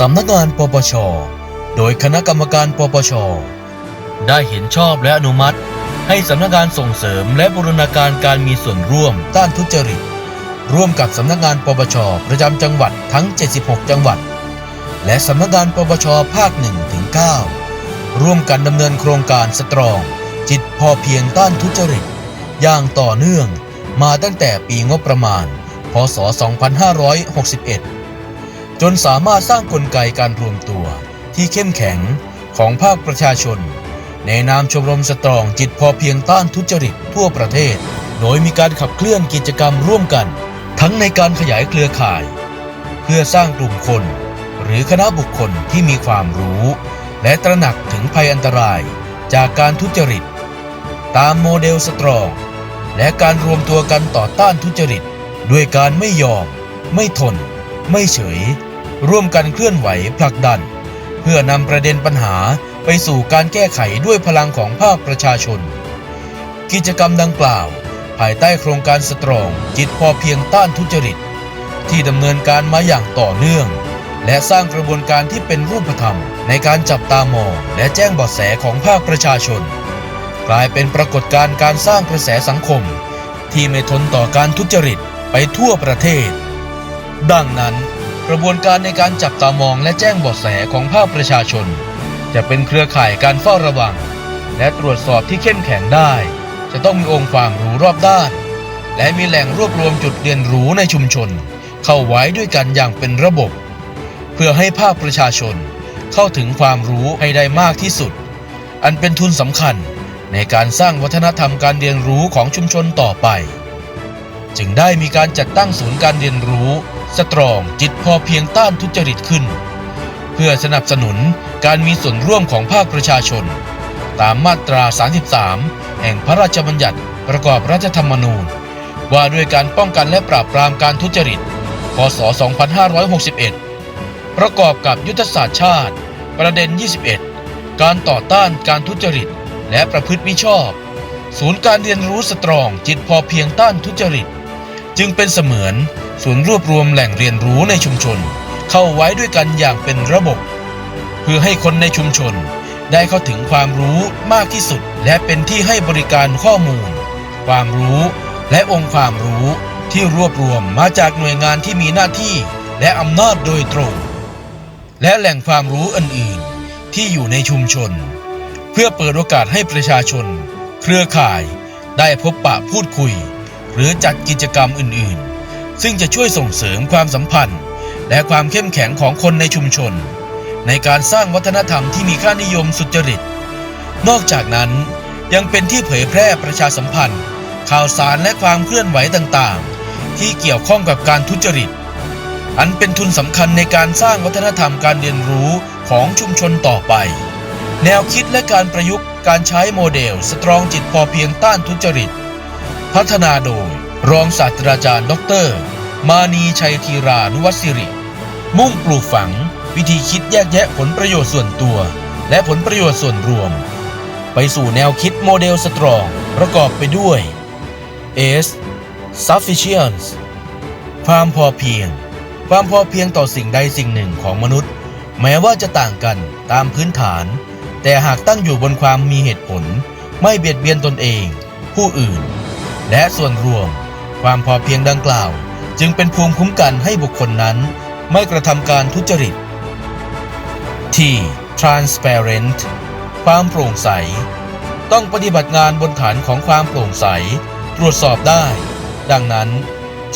สำนักงานปปช โดยคณะกรรมการปปช ได้เห็นชอบและอนุมัติ ให้สำนักงานส่งเสริมและบูรณาการการมีส่วนร่วมต้านทุจริต ร่วมกับสำนักงานปปช ประจำจังหวัดทั้ง 76 จังหวัด และสำนักงานปปช ภาค1ถึง9ร่วมกันดำเนินโครงการสตรอง จิตพอเพียงต้านทุจริต อย่างต่อเนื่องมาตั้งแต่ปีงบประมาณ พศ 2561 จนสามารถสร้างกลไกการรวมตัวที่เข้มแข็งของภาคประชาชน ในนามชมรมสตรองจิตพอเพียงต้านทุจริตทั่วประเทศ โดยมีการขับเคลื่อนกิจกรรมร่วมกัน ทั้งในการขยายเครือข่าย เพื่อสร้างกลุ่มคน หรือคณะบุคคลที่มีความรู้ และตระหนักถึงภัยอันตรายจากการทุจริต ตามโมเดลสตรอง และการรวมตัวกันต่อต้านทุจริต ด้วยการไม่ยอม ไม่ทน ไม่เฉย ร่วมกันเคลื่อนไหวผลักดัน เพื่อนำประเด็นปัญหาไปสู่การแก้ไขด้วยพลังของภาคประชาชน กิจกรรมดังกล่าว ภายใต้โครงการสตรองจิตพอเพียงต้านทุจริต ที่ดำเนินการมาอย่างต่อเนื่อง และสร้างกระบวนการที่เป็นรูปธรรม ในการจับตามองและแจ้งเบาะแสของภาคประชาชน กลายเป็นปรากฏการณ์การสร้างกระแสสังคม ที่ไม่ทนต่อการทุจริตไปทั่วประเทศ ดังนั้น กระบวนการในการจับตามองและแจ้งเบาะแสของภาคประชาชน จะเป็นเครือข่ายการเฝ้าระวัง และตรวจสอบที่เข้มแข็งได้ จะต้องมีองค์ความรู้รอบด้าน และมีแหล่งรวบรวมจุดเรียนรู้ในชุมชน เข้าไว้ด้วยกันอย่างเป็นระบบ เพื่อให้ภาคประชาชนเข้าถึงความรู้ให้ได้มากที่สุด อันเป็นทุนสำคัญในการสร้างวัฒนธรรมการเรียนรู้ของชุมชนต่อไป จึงได้มีการจัดตั้งศูนย์การเรียนรู้ สตรองจิตพอเพียงต้านทุจริตขึ้น เพื่อสนับสนุนการมีส่วนร่วมของภาคประชาชน ตามมาตรา 33 แห่งพระราชบัญญัติประกอบรัฐธรรมนูญ ว่าด้วยการป้องกันและปราบปรามการทุจริต พศ 2561 ประกอบกับยุทธศาสตร์ชาติ ประเด็น 21 การต่อต้านการทุจริต และประพฤติมิชอบ ศูนย์การเรียนรู้สตรองจิตพอเพียงต้านทุจริต จึงเป็นเสมือน ศูนย์รวบรวมแหล่งเรียนรู้ในชุมชน เข้าไว้ด้วยกันอย่างเป็นระบบ เพื่อให้คนในชุมชน ได้เข้าถึงความรู้มากที่สุด และเป็นที่ให้บริการข้อมูล ความรู้และองค์ความรู้ที่รวบรวมมาจากหน่วยงานที่มีหน้าที่และอำนาจโดยตรง และแหล่งความรู้อื่นๆ ที่อยู่ในชุมชน เพื่อเปิดโอกาสให้ประชาชน เครือข่าย ได้พบปะพูดคุย หรือจัดกิจกรรมอื่นๆ ซึ่งจะช่วยส่งเสริมความสัมพันธ์ และความเข้มแข็งของคนในชุมชน ในการสร้างวัฒนธรรมที่มีค่านิยมสุจริต นอกจากนั้นยังเป็นที่เผยแพร่ประชาสัมพันธ์ ข่าวสารและความเคลื่อนไหวต่างๆ ที่เกี่ยวข้องกับการทุจริต อันเป็นทุนสำคัญในการสร้างวัฒนธรรมการเรียนรู้ของชุมชนต่อไป แนวคิดและการประยุกต์การใช้โมเดลสตรองจิตพอเพียงต้านทุจริต พัฒนาโดย รองศาสตราจารย์ดอกเตอรมานีชัยธีรานุวัสิริ มุ่งปลูกฝัง วิธีคิดแยกแยะผลประโยชน์ส่วนตัว และผลประโยชน์ส่วนรวม ไปสู่แนวคิดโมเดลสตรอง ประกอบไปด้วย S sufficiency ความพอเพียง ความพอเพียงต่อสิ่งใดสิ่งหนึ่งของมนุษย์ แม้ว่าจะต่างกันตามพื้นฐาน แต่หากตั้งอยู่บนความมีเหตุผล ไม่เบียดเบียนตนเอง ผู้อื่น และส่วนรวม ความพอเพียงดังกล่าว จึงเป็นภูมิคุ้มกันให้บุคคลนั้นไม่กระทำการทุจริตที่ transparent ความโปร่งใส ต้องปฏิบัติงานบนฐานของความโปร่งใส ตรวจสอบได้ ดังนั้น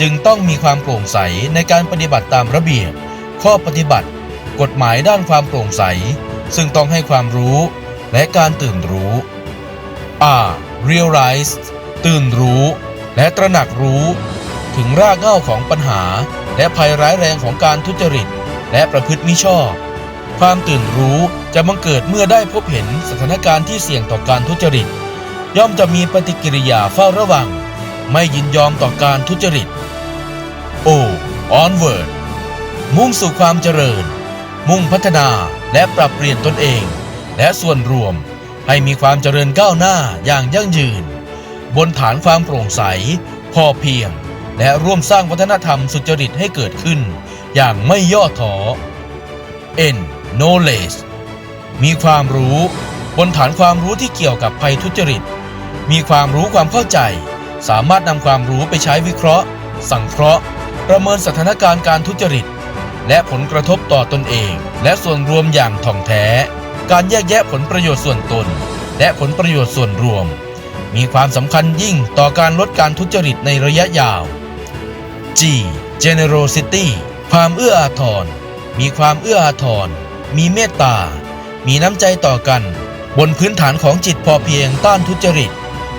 จึงต้องมีความโปร่งใสในการปฏิบัติตามระเบียบ ข้อปฏิบัติ กฎหมายด้านความโปร่งใส ซึ่งต้องให้ความรู้และการตื่นรู้ R realize ตื่นรู้ และตระหนักรู้ถึงรากเหง้าของปัญหา และภัยร้ายแรงของการทุจริต และประพฤติมิชอบ ความตื่นรู้จะบังเกิดเมื่อได้พบเห็นสถานการณ์ที่เสี่ยงต่อการทุจริต ย่อมจะมีปฏิกิริยาเฝ้าระวัง ไม่ยินยอมต่อการทุจริต O onward มุ่งสู่ความเจริญ มุ่งพัฒนาและปรับเปลี่ยนตนเอง และส่วนรวมให้มีความเจริญก้าวหน้าอย่างยั่งยืน บนฐานความโปร่งใส พอเพียง และร่วมสร้างวัฒนธรรมสุจริตให้เกิดขึ้น อย่างไม่ย่อท้อ N knowledge มีความรู้บนฐานความรู้ที่เกี่ยวกับภัยทุจริต มีความรู้ความเข้าใจ สามารถนำความรู้ไปใช้วิเคราะห์ สังเคราะห์ ประเมินสถานการณ์การทุจริต และผลกระทบต่อตนเอง และส่วนรวมอย่างถ่องแท้ การแยกแยะผลประโยชน์ส่วนตน และผลประโยชน์ส่วนรวม มีความสำคัญยิ่งต่อการลดการทุจริตในระยะยาว G generosity ความเอื้ออาทร มีความเอื้ออาทร มีเมตตา มีน้ำใจต่อกัน บนพื้นฐานของจิตพอเพียงต้านทุจริต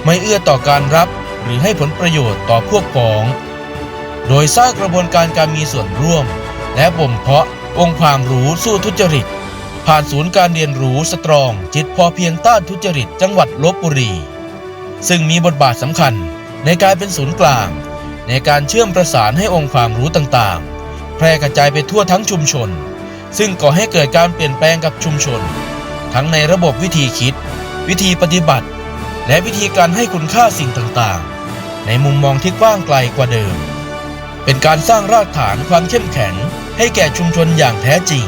ไม่เอื้อต่อการรับหรือให้ผลประโยชน์ต่อพวกพ้อง โดยสร้างกระบวนการการมีส่วนร่วม และบ่มเพาะองค์ความรู้สู้ทุจริต ผ่านศูนย์การเรียนรู้สตรอง จิตพอเพียงต้านทุจริต จังหวัดลบบุรี ซึ่งมีบทบาทสำคัญในการเป็นศูนย์กลาง ในการเชื่อมประสานให้องค์ความรู้ต่างๆ แพร่กระจายไปทั่วทั้งชุมชน ซึ่งก่อให้เกิดการเปลี่ยนแปลงกับชุมชน ทั้งในระบบวิธีคิด วิธีปฏิบัติ และวิธีการให้คุณค่าสิ่งต่างๆ ในมุมมองที่กว้างไกลกว่าเดิม เป็นการสร้างรากฐานความเข้มแข็งให้แก่ชุมชนอย่างแท้จริง